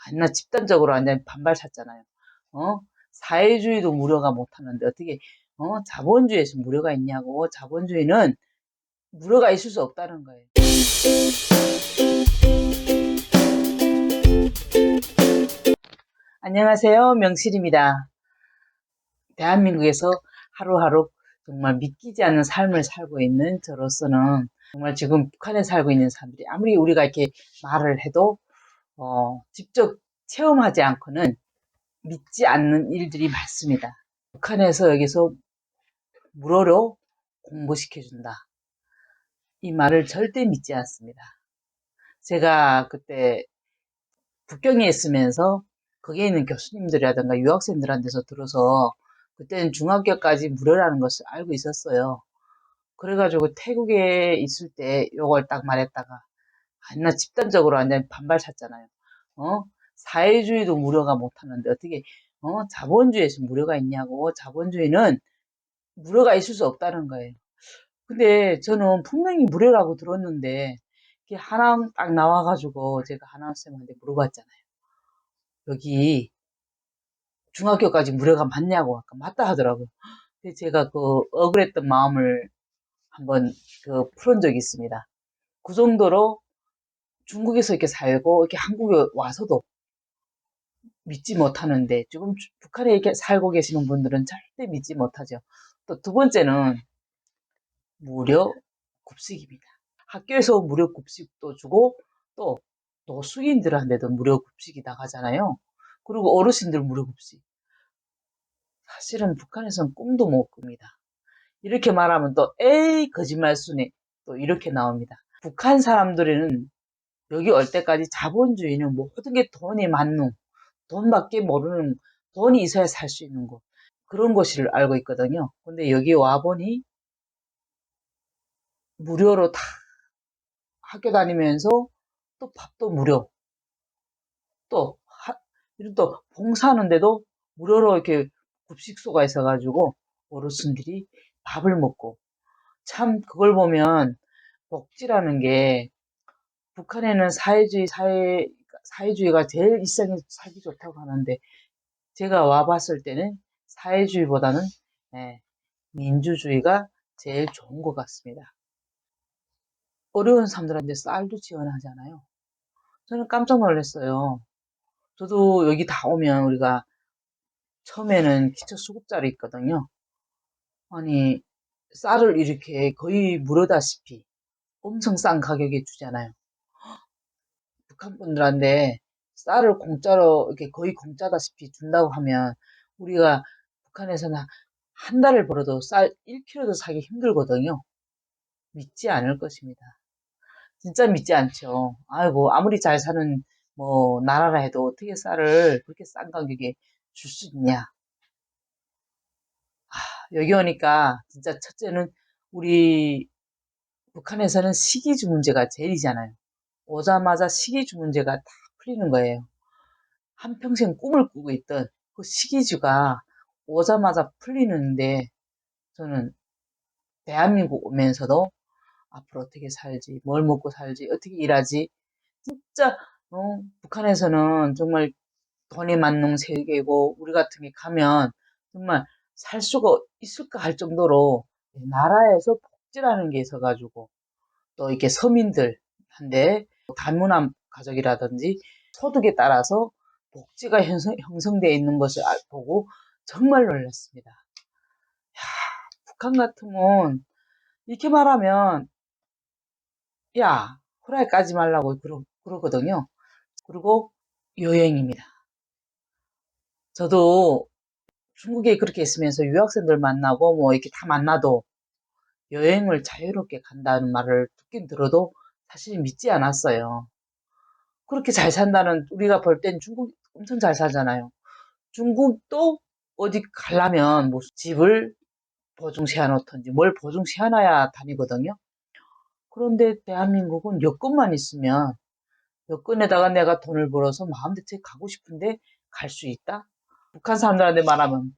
아, 나 집단적으로 완전 반발 샀잖아요. 어? 사회주의도 무료가 못하는데 어떻게 어? 자본주의에서 무료가 있냐고. 자본주의는 무료가 있을 수 없다는 거예요. 안녕하세요. 명실입니다. 대한민국에서 하루하루 정말 믿기지 않는 삶을 살고 있는 저로서는 정말 지금 북한에 살고 있는 사람들이 아무리 우리가 이렇게 말을 해도 어, 직접 체험하지 않고는 믿지 않는 일들이 많습니다. 북한에서 여기서 무료로 공부시켜준다. 이 말을 절대 믿지 않습니다. 제가 그때 북경에 있으면서 거기에 있는 교수님들이라든가 유학생들한테서 들어서 그때는 중학교까지 무료라는 것을 알고 있었어요. 그래가지고 태국에 있을 때 요걸 딱 말했다가 나 집단적으로 완전 반발 샀잖아요. 어? 사회주의도 무료가 못하는데 어떻게 어? 자본주의에서 무료가 있냐고. 자본주의는 무료가 있을 수 없다는 거예요. 근데 저는 분명히 무료라고 들었는데 하나 딱 나와가지고 제가 하나쌤한테 물어봤잖아요. 여기 중학교까지 무료가 맞냐고 아까 맞다 하더라고요. 근데 제가 그 억울했던 마음을 한번 그 풀은 적이 있습니다. 그 정도로 중국에서 이렇게 살고 이렇게 한국에 와서도 믿지 못하는데 지금 북한에 이렇게 살고 계시는 분들은 절대 믿지 못하죠. 또 두 번째는 무료 급식입니다. 학교에서 무료 급식도 주고 또 노숙인들한테도 무료 급식이 나가잖아요. 그리고 어르신들 무료 급식. 사실은 북한에서는 꿈도 못 꿉니다. 이렇게 말하면 또 에이 거짓말순이 또 이렇게 나옵니다. 북한 사람들은 여기 올 때까지 자본주의는 모든 게 돈이 많는 돈밖에 모르는 돈이 있어야 살 수 있는 곳. 그런 곳을 알고 있거든요. 근데 여기 와보니 무료로 다 학교 다니면서 또 밥도 무료. 또 하, 이런 또 봉사하는데도 무료로 이렇게 급식소가 있어가지고 어르신들이 밥을 먹고. 참 그걸 보면 복지라는 게 북한에는 사회주의 사회 사회주의가 제일 일상에 살기 좋다고 하는데 제가 와봤을 때는 사회주의보다는 예, 민주주의가 제일 좋은 것 같습니다. 어려운 사람들한테 쌀도 지원하잖아요. 저는 깜짝 놀랐어요. 저도 여기 다 오면 우리가 처음에는 기초 수급자로 있거든요. 아니 쌀을 이렇게 거의 무료다시피 엄청 싼 가격에 주잖아요. 북한 분들한테 쌀을 공짜로 이렇게 거의 공짜다시피 준다고 하면 우리가 북한에서는 한 달을 벌어도 쌀 1kg도 사기 힘들거든요. 믿지 않을 것입니다. 진짜 믿지 않죠. 아이고 아무리 잘 사는 뭐 나라라 해도 어떻게 쌀을 그렇게 싼 가격에 줄 수 있냐. 아, 여기 오니까 진짜 첫째는 우리 북한에서는 식이주 문제가 제일이잖아요. 오자마자 식이주 문제가 다 풀리는 거예요. 한평생 꿈을 꾸고 있던 그 식이주가 오자마자 풀리는데 저는 대한민국 오면서도 앞으로 어떻게 살지, 뭘 먹고 살지, 어떻게 일하지. 진짜 어, 북한에서는 정말 돈이 만능 세계고 우리 같은 게 가면 정말 살 수가 있을까 할 정도로 나라에서 복지라는 게 있어가지고 또 이렇게 서민들한테 다문화 가족이라든지 소득에 따라서 복지가 형성, 형성되어 있는 것을 알- 보고 정말 놀랐습니다. 야, 북한 같으면 이렇게 말하면 야 후라이 까지 말라고 그러, 그러거든요. 그리고 여행입니다. 저도 중국에 그렇게 있으면서 유학생들 만나고 뭐 이렇게 다 만나도 여행을 자유롭게 간다는 말을 듣긴 들어도 사실 믿지 않았어요. 그렇게 잘 산다는 우리가 볼 땐 중국 엄청 잘 사잖아요. 중국도 어디 가려면 뭐 집을 보증시 해놓던지 뭘 보증시 해놔야 다니거든요. 그런데 대한민국은 여권만 있으면 여권에다가 내가 돈을 벌어서 마음대로 가고 싶은데 갈 수 있다? 북한 사람들한테 말하면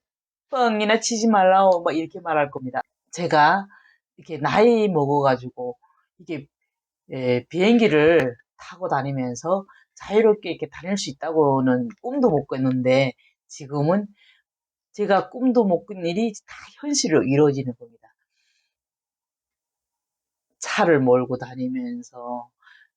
뻥이나 치지 말라고 막 이렇게 말할 겁니다. 제가 이렇게 나이 먹어가지고 이게 예, 비행기를 타고 다니면서 자유롭게 이렇게 다닐 수 있다고는 꿈도 못 꿨는데 지금은 제가 꿈도 못 꾼 일이 다 현실로 이루어지는 겁니다. 차를 몰고 다니면서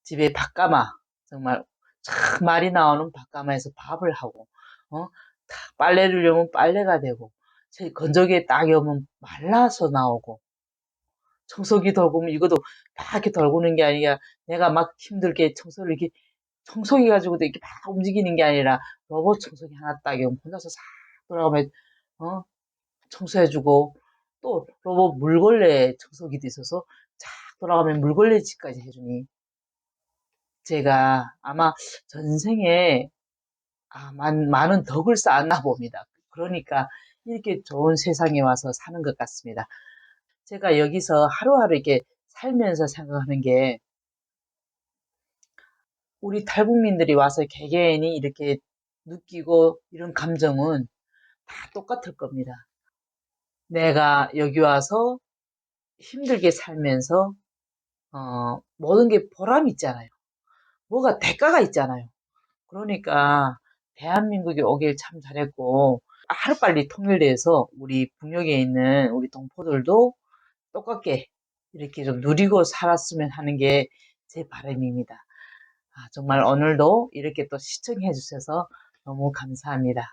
집에 밥가마 정말 참 말이 나오는 밥가마에서 밥을 하고 어? 다 빨래를 넣으면 빨래가 되고 제 건조기에 딱 여면 말라서 나오고 청소기 돌고면 이것도 막 이렇게 돌고는 게 아니라 내가 막 힘들게 청소를 이렇게 청소기 가지고도 이렇게 막 움직이는 게 아니라 로봇 청소기 하나 딱 여면 혼자서 싹 돌아가면 어? 청소해주고 또 로봇 물걸레 청소기도 있어서 쫙 돌아가면 물걸레 집까지 해주니 제가 아마 전생에 아, 많, 많은 덕을 쌓았나 봅니다. 그러니까 이렇게 좋은 세상에 와서 사는 것 같습니다. 제가 여기서 하루하루 이렇게 살면서 생각하는 게 우리 탈북민들이 와서 개개인이 이렇게 느끼고 이런 감정은 다 똑같을 겁니다. 내가 여기 와서 힘들게 살면서 어, 모든 게 보람 있잖아요. 뭐가 대가가 있잖아요. 그러니까 대한민국에 오길 참 잘했고 하루빨리 통일돼서 우리 북녘에 있는 우리 동포들도 똑같게 이렇게 좀 누리고 살았으면 하는 게 제 바람입니다. 아, 정말 오늘도 이렇게 또 시청해 주셔서 너무 감사합니다.